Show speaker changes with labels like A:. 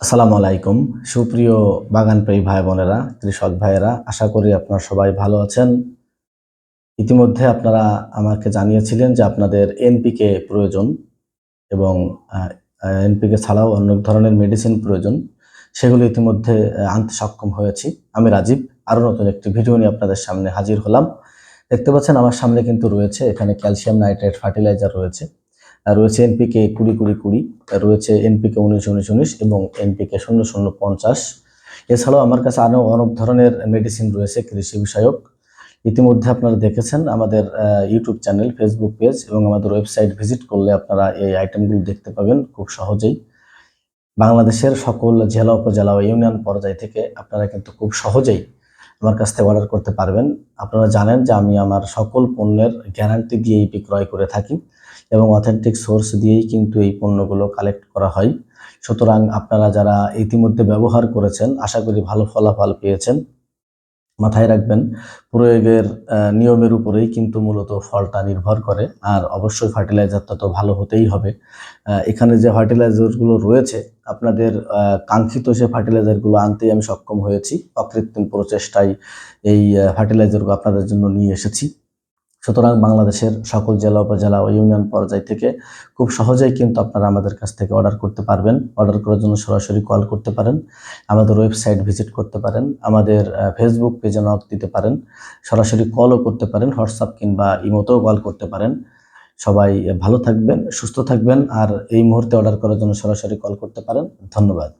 A: আসসালামু আলাইকুম। সুপ্রিয় বাগানপ্রেমী ভাই বোনেরা কৃষক ভাইয়েরা, আশা করি আপনারা সবাই ভালো আছেন। ইতিমধ্যে আপনারা আমাকে জানিয়েছিলেন যে আপনাদের এনপিকে প্রয়োজন এবং এনপিকে ছাড়াও অনেক ধরনের মেডিসিন প্রয়োজন। সেগুলো ইতিমধ্যে আনতে সক্ষম হয়েছি। আমি রাজীব, আরও নতুন একটি ভিডিও নিয়ে আপনাদের সামনে হাজির হলাম। দেখতে পাচ্ছেন আমার সামনে কিন্তু রয়েছে এখানে ক্যালসিয়াম নাইট্রেট ফার্টিলাইজার রয়েছে। রয়েছে এনপিকে কুড়ি কুড়ি কুড়ি রয়েছে এনপিকে উনিশ উনিশ উনিশ এবং এনপিকে শূন্য শূন্য পঞ্চাশ। এছাড়াও আমার কাছে আরও অনেক ধরনের মেডিসিন রয়েছে, কৃষি বিষয়ক। ইতিমধ্যে আপনারা দেখেছেন আমাদের ইউটিউব চ্যানেল ফেসবুক পেজ এবং আমাদের ওয়েবসাইট ভিজিট করলে আপনারা এই আইটেমগুলো দেখতে পাবেন খুব সহজেই। বাংলাদেশের সকল জেলা, উপজেলা ও ইউনিয়ন পর্যায় থেকে আপনারা কিন্তু খুব সহজেই আমার কাছ থেকে অর্ডার করতে পারবেন। আপনারা জানেন যে আমি আমার সকল পণ্যের গ্যারান্টি দিয়েই বিক্রয় করে থাকি এবং অথেন্টিক সোর্স দিয়েই কিন্তু এই পণ্যগুলো কালেক্ট করা হয়। সুতরাং আপনারা যারা ইতিমধ্যে ব্যবহার করেছেন, আশা করি ভালো ফলাফল পেয়েছেন। মাথায় রাখবেন, প্রয়োগের নিয়মের উপরেই কিন্তু মূলত ফলটা নির্ভর করে। আর অবশ্যই ফার্টিলাইজারটা তো ভালো হতেই হবে। এখানে যে ফার্টিলাইজারগুলো রয়েছে, আপনাদের কাঙ্ক্ষিত সে ফার্টিলাইজারগুলো আনতেই আমি সক্ষম হয়েছি, অকৃত্রিম প্রচেষ্টায় এই ফার্টিলাইজারগুলো আপনাদের জন্য নিয়ে এসেছি। সুতরাং বাংলাদেশের সকল জেলা, উপজেলা ও ইউনিয়ন পর্যায় থেকে খুব সহজেই কিন্তু আপনারা আমাদের কাছ থেকে অর্ডার করতে পারবেন। অর্ডার করার জন্য সরাসরি কল করতে পারেন, আমাদের ওয়েবসাইট ভিজিট করতে পারেন, আমাদের ফেসবুক পেজে নক দিতে পারেন, সরাসরি কলও করতে পারেন, হোয়াটসঅ্যাপ কিংবা ইমোতেও কল করতে পারেন। সবাই ভালো থাকবেন, সুস্থ থাকবেন, আর এই মুহূর্তে অর্ডার করার জন্য সরাসরি কল করতে পারেন। ধন্যবাদ।